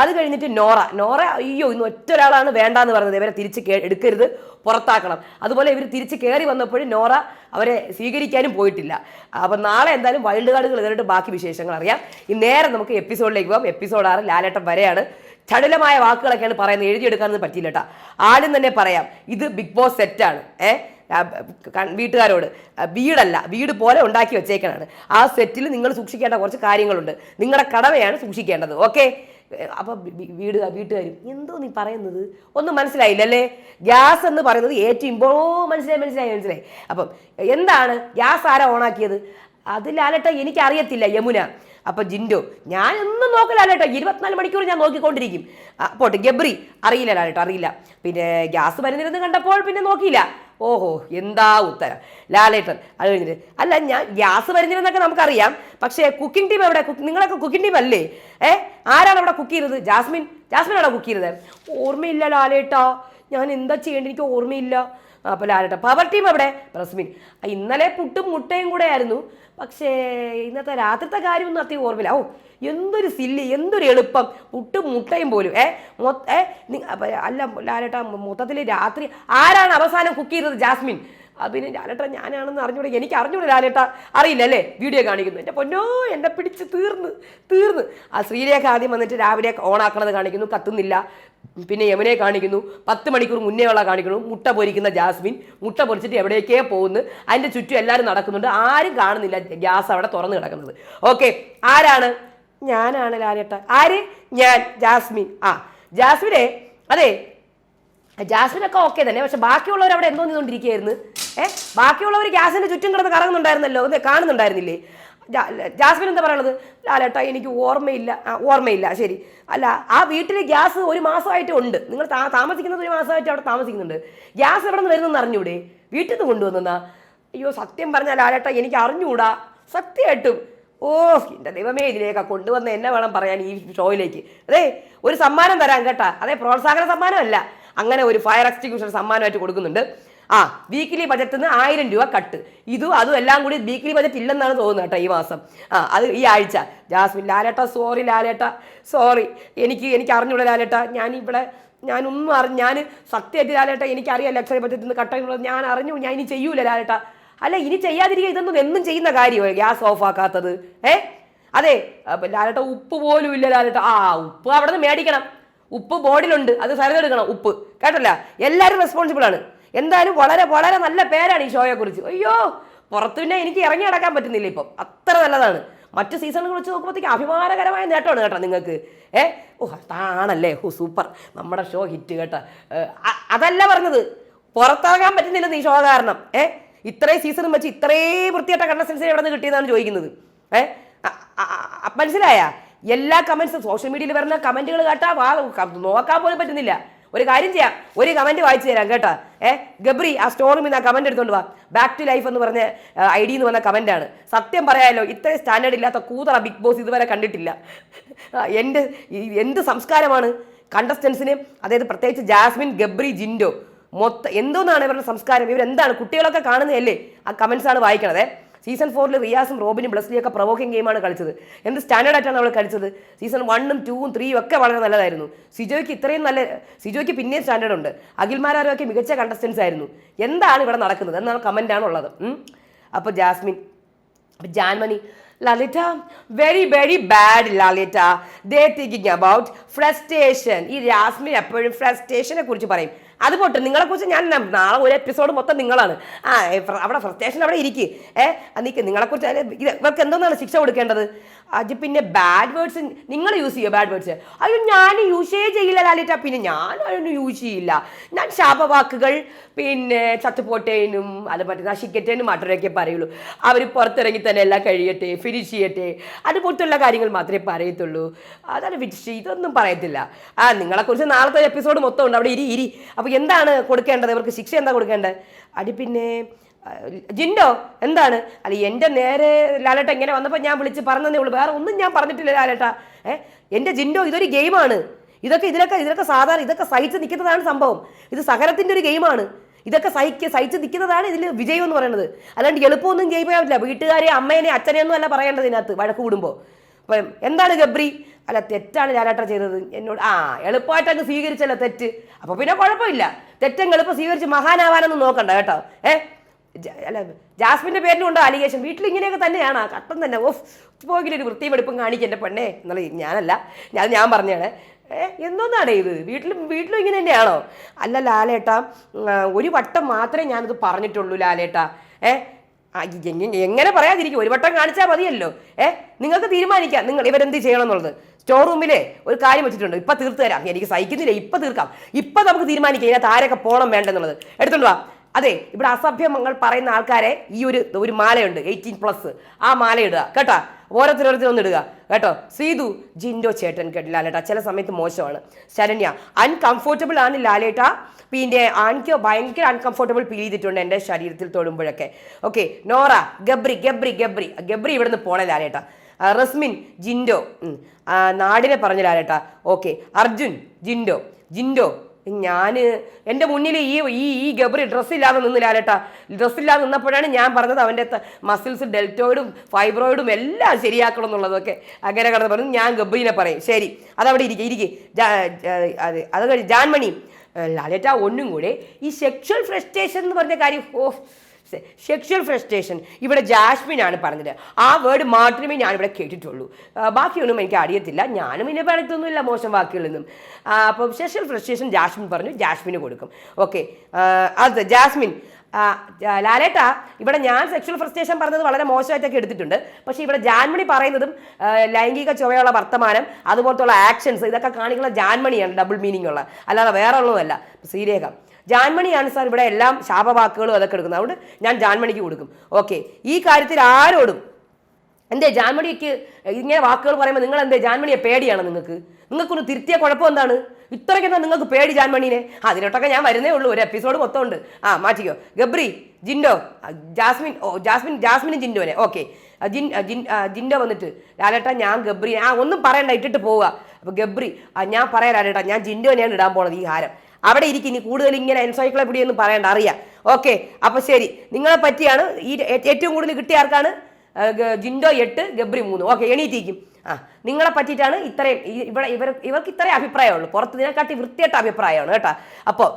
അത് കഴിഞ്ഞിട്ട് നോറ. നോറ അയ്യോ ഇന്ന് ഒറ്റ ഒരാളാണ് വേണ്ടാന്ന് പറഞ്ഞത്. ഇവരെ തിരിച്ച് എടുക്കരുത് പുറത്താക്കണം. അതുപോലെ ഇവർ തിരിച്ച് കയറി വന്നപ്പോഴും നോറ അവരെ സ്വീകരിക്കാനും പോയിട്ടില്ല. അപ്പം നാളെ എന്തായാലും വൈൽഡ് കാർഡുകൾ കയറിയിട്ട് ബാക്കി വിശേഷങ്ങൾ അറിയാം. ഈ നേരെ നമുക്ക് എപ്പിസോഡിലേക്ക് പോകാം എപ്പിസോഡ് ആറ് ലാലേട്ടം വരെയാണ്. ചടുലമായ വാക്കുകളൊക്കെയാണ് പറയുന്നത്. എഴുതിയെടുക്കാനൊന്നും പറ്റിയില്ല കേട്ടോ ആദ്യം തന്നെ പറയാം ഇത് ബിഗ് ബോസ് സെറ്റാണ് ഏഹ് വീട്ടുകാരോട് വീടല്ല വീട് പോലെ ഉണ്ടാക്കി വെച്ചേക്കണാണ്. ആ സെറ്റിൽ നിങ്ങൾ സൂക്ഷിക്കേണ്ട കുറച്ച് കാര്യങ്ങളുണ്ട്. നിങ്ങളുടെ കടമയാണ് സൂക്ഷിക്കേണ്ടത് ഓക്കെ? അപ്പൊ വീട് വീട്ടുകാരും എന്തോ നീ പറയുന്നത്? ഒന്നും മനസ്സിലായില്ലല്ലേ? ഗ്യാസ് എന്ന് പറയുന്നത് ഏറ്റവും ഇമ്പോ മനസ്സിലായി മനസ്സിലായി മനസ്സിലായി. അപ്പം എന്താണ്? ഗ്യാസ് ആരാ ഓണാക്കിയത്? അത് ലാലട്ട എനിക്ക് അറിയത്തില്ല യമുന. അപ്പൊ ജിൻഡോ ഞാൻ ഒന്നും നോക്കലാണ് കേട്ടോ. ഇരുപത്തിനാല് മണിക്കൂർ ഞാൻ നോക്കിക്കൊണ്ടിരിക്കും. പോട്ടെ ഗബ്രി അറിയില്ല ലാലേട്ടോ അറിയില്ല. പിന്നെ ഗ്യാസ് വരുന്നിരുന്ന് കണ്ടപ്പോൾ പിന്നെ നോക്കിയില്ല. ഓഹോ എന്താ ഉത്തരം? ലാലേട്ടൻ അത് കഴിഞ്ഞിട്ട് അല്ല ഞാൻ ഗ്യാസ് വരുന്നിരുന്നൊക്കെ നമുക്കറിയാം. പക്ഷേ കുക്കിംഗ് ടീം എവിടെ? നിങ്ങളൊക്കെ കുക്കിംഗ് ടീം അല്ലേ? ഏ ആരാണ് അവിടെ കുക്ക് ചെയ്തത്? ജാസ്മിൻ? ജാസ്മിൻ ആണോ കുക്ക് ചെയ്തത്? ഓർമ്മയില്ല ലാലേട്ടാ. ഞാൻ എന്താ ചെയ്യേണ്ടത്? എനിക്ക് ഓർമ്മയില്ല. അപ്പോൾ ലാലേട്ട പവർ ടീം എവിടെ? പ്രസ്മിൻ. ഇന്നലെ പുട്ടും മുട്ടയും കൂടെ ആയിരുന്നു. പക്ഷേ ഇന്നത്തെ രാത്രിത്തെ കാര്യമൊന്നും അത്രയും ഓർമ്മയില്ല. ഓ എന്തൊരു സില്ലി എന്തൊരു എളുപ്പം. പുട്ടും മുട്ടയും പോലും. ഏ മൊ ഏ അല്ല ലാലേട്ട മൊത്തത്തിൽ രാത്രി ആരാണ് അവസാനം കുക്ക് ചെയ്തത്? ജാസ്മിൻ. പിന്നെ ലാലേട്ട ഞാനാണെന്ന് അറിഞ്ഞൂടെ എനിക്ക് അറിഞ്ഞൂടെ ലാലേട്ട. അറിയില്ല അല്ലേ? വീഡിയോ കാണിക്കുന്നു. എന്റെ പൊന്നോ എന്നെ പിടിച്ച് തീർന്ന് തീർന്ന്. ആ ശ്രീരേഖ ആദ്യം വന്നിട്ട് രാവിലെ ഓണാക്കണത് കാണിക്കുന്നു കത്തുന്നില്ല. പിന്നെ യമുനയെ കാണിക്കുന്നു. പത്ത് മണിക്കൂർ മുന്നേ ഉള്ള കാണിക്കുന്നു. മുട്ട പൊരിക്കുന്ന ജാസ്മിൻ. മുട്ട പൊരിച്ചിട്ട് എവിടേക്കേ പോകുന്നു. അതിന്റെ ചുറ്റും എല്ലാവരും നടക്കുന്നുണ്ട്. ആരും കാണുന്നില്ല ഗ്യാസ് അവിടെ തുറന്ന് കിടക്കുന്നത്. ഓക്കെ ആരാണ്? ഞാനാണ് ലാലേട്ട. ആര്? ഞാൻ ജാസ്മിൻ. ആ ജാസ്മിനെ അതെ ജാസ്മിനൊക്കെ ഓക്കെ തന്നെ. പക്ഷെ ബാക്കിയുള്ളവർ അവിടെ എന്തോ നിന്നുകൊണ്ടിരിക്കുകയായിരുന്നു ഏഹ് ബാക്കിയുള്ളവർ ഗ്യാസിന്റെ ചുറ്റും കിടന്ന് കറങ്ങുന്നുണ്ടായിരുന്നല്ലോ. അതെ കാണുന്നുണ്ടായിരുന്നില്ലേ? ജാസ്മിൻ എന്താ പറയുന്നത് ലാലേട്ടാ എനിക്ക് ഓർമ്മയില്ല. ഓർമ്മയില്ല ശരി. അല്ല ആ വീട്ടിൽ ഗ്യാസ് ഒരു മാസമായിട്ട് ഉണ്ട്. നിങ്ങൾ താമസിക്കുന്നത് ഒരു മാസമായിട്ട് അവിടെ താമസിക്കുന്നുണ്ട്. ഗ്യാസ് എവിടെ നിന്ന് വരുന്നെന്ന് അറിഞ്ഞൂടെ? വീട്ടിൽ നിന്ന് കൊണ്ടുവന്നാ അയ്യോ സത്യം പറഞ്ഞാൽ ലാലേട്ട എനിക്ക് അറിഞ്ഞൂടാ. സത്യമായിട്ടും. ഓ എന്റെ ദൈവമേ ഇതിലേക്ക് കൊണ്ടുവന്ന എന്നെ വേണം പറയാൻ ഈ ഷോയിലേക്ക്. അതെ ഒരു സമ്മാനം തരാം കേട്ടാ. അതെ പ്രോത്സാഹന സമ്മാനമല്ല. അങ്ങനെ ഒരു ഫയർ എക്സ്റ്റിങ്ഷൻ സമ്മാനമായിട്ട് കൊടുക്കുന്നുണ്ട്. ആ വീക്കിലി ബജറ്റിൽ നിന്ന് ആയിരം രൂപ കട്ട് ഇതും അതും എല്ലാം കൂടി വീക്കിലി ബജറ്റ് ഇല്ലെന്നാണ് തോന്നുന്നത് കേട്ടോ ഈ മാസം. ആ അത് ഈ ആഴ്ച. ജാസ്മിൻ ലാലേട്ട സോറി ലാലേട്ട. സോറി എനിക്ക് എനിക്ക് അറിഞ്ഞൂടെ ലാലേട്ട. ഞാൻ ഇവിടെ ഞാനൊന്നും അറിഞ്ഞു ഞാൻ സത്യമായിട്ട് ലാലേട്ട എനിക്കറിയാം ലക്ഷറി ബജറ്റിൽ നിന്ന് കട്ടുള്ളത് ഞാൻ അറിഞ്ഞു ഞാൻ ഇനി ചെയ്യൂല ലാലേട്ട. അല്ല ഇനി ചെയ്യാതിരിക്കുക ഇതൊന്നും എന്നും ചെയ്യുന്ന കാര്യമോ ഗ്യാസ് ഓഫ് ആക്കാത്തത്. ഏ? അതെ ലാലേട്ട ഉപ്പ് പോലും ഇല്ല ലാലേട്ട. ആ ഉപ്പ് അവിടെ നിന്ന് മേടിക്കണം. ഉപ്പ് ബോർഡിലുണ്ട് അത് എടുക്കണം ഉപ്പ്. കേട്ടല്ല? എല്ലാവരും റെസ്പോൺസിബിൾ ആണ്. എന്തായാലും വളരെ വളരെ നല്ല പേരാണ് ഈ ഷോയെ കുറിച്ച് അയ്യോ പുറത്തു പിന്നെ എനിക്ക് ഇറങ്ങി നടക്കാൻ പറ്റുന്നില്ല ഇപ്പം. അത്ര നല്ലതാണ്. മറ്റ് സീസണുകൾ വെച്ച് നോക്കുമ്പോഴത്തേക്ക് അഭിമാനകരമായ നേട്ടമാണ് കേട്ടോ നിങ്ങൾക്ക്. ഏ? ഓ അതാണല്ലേ. ഓ സൂപ്പർ. നമ്മുടെ ഷോ ഹിറ്റ് കേട്ടോ. അതല്ല പറഞ്ഞത്. പുറത്തിറങ്ങാൻ പറ്റുന്നില്ല ഈ ഷോ കാരണം. ഏ? ഇത്രയും സീസണും വെച്ച് ഇത്രയും വൃത്തിയായിട്ട കണ്ടസ്റ്റൻസിനെ എവിടെ നിന്ന് കിട്ടിയെന്നാണ് ചോദിക്കുന്നത്. ഏ? മനസ്സിലായ? എല്ലാ കമൻസും സോഷ്യൽ മീഡിയയിൽ വരുന്ന കമന്റുകൾ കേട്ടാ വാ നോക്കാൻ പോലും പറ്റുന്നില്ല. ഒരു കാര്യം ചെയ്യാം ഒരു കമന്റ് വായിച്ചു തരാം കേട്ടോ. ഏ ഗബ്രി ആ സ്റ്റോറിൽ നിന്ന് ആ കമന്റ് എടുത്തോണ്ട് വാ. ബാക്ക് ടു ലൈഫ് എന്ന് പറഞ്ഞ ഐ ഡി എന്ന് പറഞ്ഞ കമന്റ് ആണ്. സത്യം പറയാലോ ഇത്രയും സ്റ്റാൻഡേർഡ് ഇല്ലാത്ത കൂതറ ബിഗ് ബോസ് ഇതുവരെ കണ്ടിട്ടില്ല. എന്റെ എന്ത് സംസ്കാരമാണ്? കണ്ടസ്റ്റൻസിന് അതായത് പ്രത്യേകിച്ച് ജാസ്മിൻ ഗബ്രി ജിൻഡോ മൊത്തം എന്തോന്നാണ് ഇവരുടെ സംസ്കാരം? ഇവരെന്താണ് കുട്ടികളൊക്കെ കാണുന്നതല്ലേ? ആ കമന്റ്സ് ആണ് വായിക്കണത്. സീസൺ ഫോറിൽ റിയാസും റോബിനും ബ്ലസ്ലിയും ഒക്കെ പ്രൊവോക്കിംഗ് ഗെയിമാണ് കളിച്ചത്. എന്ത് സ്റ്റാൻഡേർഡ് ആയിട്ടാണ് അവൾ കളിച്ചത്? സീസൺ വണ്ണും ടൂവും ത്രീയും ഒക്കെ വളരെ നല്ലതായിരുന്നു. സിജോയ്ക്ക് ഇത്രയും നല്ല സിജോയ്ക്ക് പിന്നെയും സ്റ്റാൻഡേർഡ് ഉണ്ട്. അഖിൽമാരാരൊക്കെ മികച്ച കണ്ടസ്റ്റൻസ് ആയിരുന്നു. എന്താണ് ഇവിടെ നടക്കുന്നത്? എന്നാണ് കമന്റാണുള്ളത് അപ്പോൾ Jasmin Janmoni Lalitha very very bad Lalitha they thinking about frustration ഈ രാസ്മിൻ എപ്പോഴും ഫ്രസ്ട്രേഷനെ കുറിച്ച് പറയും. അത് നിങ്ങളെ കുറിച്ച് ഞാൻ നാളെ ഒരു എപ്പിസോഡ് മൊത്തം നിങ്ങളാണ്. ആ അവിടെ ഫ്രസ്ട്രേഷൻ അവിടെ ഇരിക്കുക ഏ നിങ്ങളെ കുറിച്ച് ഇവർക്ക് എന്തോന്നാണ് ശിക്ഷ കൊടുക്കേണ്ടത്? അത് പിന്നെ ബാഡ് വേർഡ്സ് നിങ്ങൾ യൂസ് ചെയ്യുക ബാഡ് വേർഡ്സ് അയ്യോ ഞാൻ യൂസേ ചെയ്യില്ല ലാലിറ്റ പിന്നെ ഞാൻ അതൊന്നും യൂസ് ചെയ്യില്ല. ഞാൻ ശാപവാക്കുകൾ പിന്നെ ചത്തുപോട്ടേനും അത് മറ്റേ നശിക്കട്ടേനും മാത്രമേ പറയുള്ളൂ. അവർ പുറത്തിറങ്ങി തന്നെ എല്ലാം കഴിയട്ടെ ഫിനിഷ് ചെയ്യട്ടെ. അതുപോലത്തുള്ള കാര്യങ്ങൾ മാത്രമേ പറയത്തുള്ളൂ. അതാണ് വിഷ് ഇതൊന്നും പറയത്തില്ല. ആ നിങ്ങളെക്കുറിച്ച് നാളത്തെ എപ്പിസോഡ് മൊത്തം ഉണ്ട്. അവിടെ ഇരി ഇരി. അപ്പോൾ എന്താണ് കൊടുക്കേണ്ടത്? ഇവർക്ക് ശിക്ഷ എന്താ കൊടുക്കേണ്ടത്? അടി പിന്നെ ജിൻഡോ എന്താണ്? അല്ല എന്റെ നേരെ ലാലേട്ട ഇങ്ങനെ വന്നപ്പോൾ ഞാൻ വിളിച്ച് പറഞ്ഞതേ ഉള്ളൂ. വേറെ ഒന്നും ഞാൻ പറഞ്ഞിട്ടില്ല ലാലേട്ട. ഏ? എന്റെ ജിൻഡോ ഇതൊരു ഗെയിമാണ്. ഇതൊക്കെ ഇതിലൊക്കെ ഇതിലൊക്കെ സാധാരണ ഇതൊക്കെ സഹിച്ച് നിൽക്കുന്നതാണ് സംഭവം. ഇത് സഹനത്തിന്റെ ഒരു ഗെയിമാണ്. ഇതൊക്കെ സഹിക്ക സഹിച്ച് നിൽക്കുന്നതാണ് ഇതിൽ വിജയം എന്ന് പറയുന്നത്. അല്ലാണ്ട് എളുപ്പമൊന്നും ഗെയിം ചെയ്യാൻ വീട്ടുകാരെ അമ്മേനെ അച്ഛനെയൊന്നും അല്ല പറയേണ്ടത് ഇതിനകത്ത് വഴക്ക് കൂടുമ്പോൾ അപ്പം എന്താണ് ഗബ്രി? അല്ല തെറ്റാണ് ലാലേട്ട ചെയ്തത്. എന്നോട് ആ എളുപ്പമായിട്ട് അങ്ങ് സ്വീകരിച്ചല്ലോ തെറ്റ്. അപ്പോൾ പിന്നെ കുഴപ്പമില്ല. തെറ്റങ്ങ് എളുപ്പം സ്വീകരിച്ച് മഹാനാവാനൊന്നും നോക്കണ്ട കേട്ടോ. ഏ? ജ- അല്ല ജാസ്മിന്റെ പേരിലുണ്ടോ അലിഗേഷൻ? വീട്ടിൽ ഇങ്ങനെയൊക്കെ തന്നെയാണ്. കട്ടം തന്നെ ഓഫ് പോകില്ലൊരു വൃത്തിയും എടുപ്പും കാണിക്കും എന്റെ പെണ്ണേ. എന്നുള്ള ഞാനല്ല ഞാൻ ഞാൻ പറഞ്ഞാണ്. ഏഹ് എന്തോന്നാണ് ഇത്? വീട്ടിലും വീട്ടിലും ഇങ്ങനെ തന്നെയാണോ? അല്ല ലാലേട്ട ഒരു വട്ടം മാത്രമേ ഞാനത് പറഞ്ഞിട്ടുള്ളൂ ലാലേട്ട. ഏ എങ്ങനെ പറയാതിരിക്കും? ഒരു വട്ടം കാണിച്ചാൽ മതിയല്ലോ. ഏ നിങ്ങൾക്ക് തീരുമാനിക്കാം. നിങ്ങൾ ഇവരെന്ത് ചെയ്യണം എന്നുള്ളത് സ്റ്റോർ റൂമിലെ ഒരു കാര്യം വെച്ചിട്ടുണ്ട്. ഇപ്പം തീർത്ത് തരാം. എനിക്ക് സഹിക്കുന്നില്ല. ഇപ്പം തീർക്കാം. ഇപ്പം നമുക്ക് തീരുമാനിക്കാം. ഇതിനകത്ത് ആരൊക്കെ പോകണം വേണ്ടെന്നുള്ളത്. എടുത്തോണ്ട് വാ. അതെ ഇവിടെ അസഭ്യമങ്ങൾ പറയുന്ന ആൾക്കാരെ ഈ ഒരു ഒരു മാലയുണ്ട് എയ്റ്റീൻ പ്ലസ് ആ മാല ഇടുക. കേട്ടോ? ഓരോരുത്തരോരുത്തരൊന്നും ഇടുക. കേട്ടോ? സീതു ജിൻഡോ ചേട്ടൻ കേട്ടോ ലാലേട്ട ചില സമയത്ത് മോശമാണ്. ശരണ്യ അൺകംഫോർട്ടബിൾ ആണ് ലാലേട്ട. പിന്നെ ആൺക്ക് ഭയങ്കര അൺകംഫോർട്ടബിൾ ഫീൽ ചെയ്തിട്ടുണ്ട് എന്റെ ശരീരത്തിൽ തൊടുമ്പോഴൊക്കെ. ഓക്കെ നോറ ഗബ്രി ഗബ്രി ഗബ്രി. ഗബ്രി ഇവിടുന്ന് പോണേ ലാലേട്ട. റസ്മിൻ ജിൻഡോ. നാടിനെ പറഞ്ഞ ലാലേട്ട. ഓക്കെ അർജുൻ ജിൻഡോ. ജിൻഡോ ഞാൻ എന്റെ മുന്നിൽ ഈ ഈ ഈ ഗബറി ഡ്രസ്സില്ലാതെ നിന്ന് ഡ്രസ് ഡ്രസ്സില്ലാതെ നിന്നപ്പോഴാണ് ഞാൻ പറഞ്ഞത് അവന്റെ മസിൽസ് ഡെൽറ്റോയിഡും ഫൈബ്രോയിഡും എല്ലാം ശരിയാക്കണം എന്നുള്ളതൊക്കെ. അങ്ങനെ കടന്ന് പറഞ്ഞു ഞാൻ ഗബ്രീനെ പറയും. ശരി അതവിടെ ഇരിക്കുക ഇരിക്കെ. അത് അത് കഴിഞ്ഞ് ജാൻമണി ലാലേട്ട ഒന്നും കൂടെ ഈ സെക്ഷൽ ഫ്രസ്ട്രേഷൻ എന്ന് പറഞ്ഞ കാര്യം ഓ സെക്ഷൽ ഫ്രസ്ട്രേഷൻ ഇവിടെ ജാസ്മിൻ ആണ് പറഞ്ഞത്. ആ വേർഡ് മാത്രമേ ഞാനിവിടെ കേട്ടിട്ടുള്ളൂ. ബാക്കിയൊന്നും എനിക്ക് അറിയത്തില്ല. ഞാനും ഇതിനെ പറയത്തൊന്നുമില്ല മോശം വാക്കുകളൊന്നും അപ്പം സെക്ഷൽ ഫ്രസ്ട്രേഷൻ ജാസ്മിൻ പറഞ്ഞു. ജാസ്മിന് കൊടുക്കും. ഓക്കെ അത് ജാസ്മിൻ. ലാലേട്ട ഇവിടെ ഞാൻ സെക്ഷൽ ഫ്രസ്ട്രേഷൻ പറഞ്ഞത് വളരെ മോശമായിട്ടൊക്കെ എടുത്തിട്ടുണ്ട്. പക്ഷേ ഇവിടെ ജാൻമണി പറയുന്നതും ലൈംഗിക ചുവയുള്ള വർത്തമാനം അതുപോലത്തുള്ള ആക്ഷൻസ് ഇതൊക്കെ കാണിക്കുന്ന ജാൻമണിയാണ് ഡബിൾ മീനിങ് ഉള്ള. അല്ലാതെ വേറെ ഉള്ളതല്ല ശ്രീരേഖ. ജാൻമണിയാണ് സാർ ഇവിടെ എല്ലാം ശാപവാക്കുകളും അതൊക്കെ എടുക്കുന്നത്. അതുകൊണ്ട് ഞാൻ ജാൻമണിക്ക് കൊടുക്കും. ഓക്കെ. ഈ കാര്യത്തിൽ ആരോടും എന്തേ ജാൻമണിക്ക് ഇങ്ങനെ വാക്കുകൾ പറയുമ്പോൾ നിങ്ങൾ എന്തേ ജാൻമണിയെ പേടിയാണ് നിങ്ങൾക്ക്? നിങ്ങൾക്കൊന്ന് തിരുത്തിയ കുഴപ്പം എന്താണ്? ഇത്രയ്ക്കെന്താ നിങ്ങൾക്ക് പേടി ജാൻമണീനെ? അതിനോട്ടൊക്കെ ഞാൻ വരുന്നേ ഉള്ളൂ. ഒരു എപ്പിസോഡ് മൊത്തം ഉണ്ട്. ആ മാറ്റിക്കോ. ഗബ്രി ജിൻഡോ. ജാസ്മിൻ ഓ ജാസ്മിൻ ജാസ്മിനും ജിൻഡോനെ. ഓക്കെ. ജിൻ ജിൻ ജിൻഡോ വന്നിട്ട് ലാലേട്ടാ ഞാൻ ഗബ്രി ആ ഒന്നും പറയണ്ട ഇട്ടിട്ട് പോവുക. അപ്പോൾ ഗബ്രി ഞാൻ പറയാം ലാലേട്ട ഞാൻ ജിൻഡോനെയാണ് ഇടാൻ പോണത് ഈ ഹാരം. അവിടെ ഇരിക്കും ഇനി കൂടുതൽ ഇങ്ങനെ എൻസൈക്ലോപീഡിയ എന്ന് പറയണ്ട അറിയാം. ഓക്കെ അപ്പോൾ ശരി. നിങ്ങളെ പറ്റിയാണ് ഈ ഏറ്റവും കൂടുതൽ കിട്ടിയ ആർക്കാണ്? ജിൻഡോ എട്ട് ഗബ്രി മൂന്ന്. ഓക്കെ എണീറ്റിരിക്കും. ആ നിങ്ങളെ പറ്റിയിട്ടാണ് ഇത്രയും ഇവിടെ ഇവർ ഇവർക്ക് ഇത്രയും അഭിപ്രായമുള്ളൂ. പുറത്ത് ഇതിനെക്കാട്ടി വൃത്തിയായിട്ട് അഭിപ്രായമാണ് കേട്ടോ. അപ്പോൾ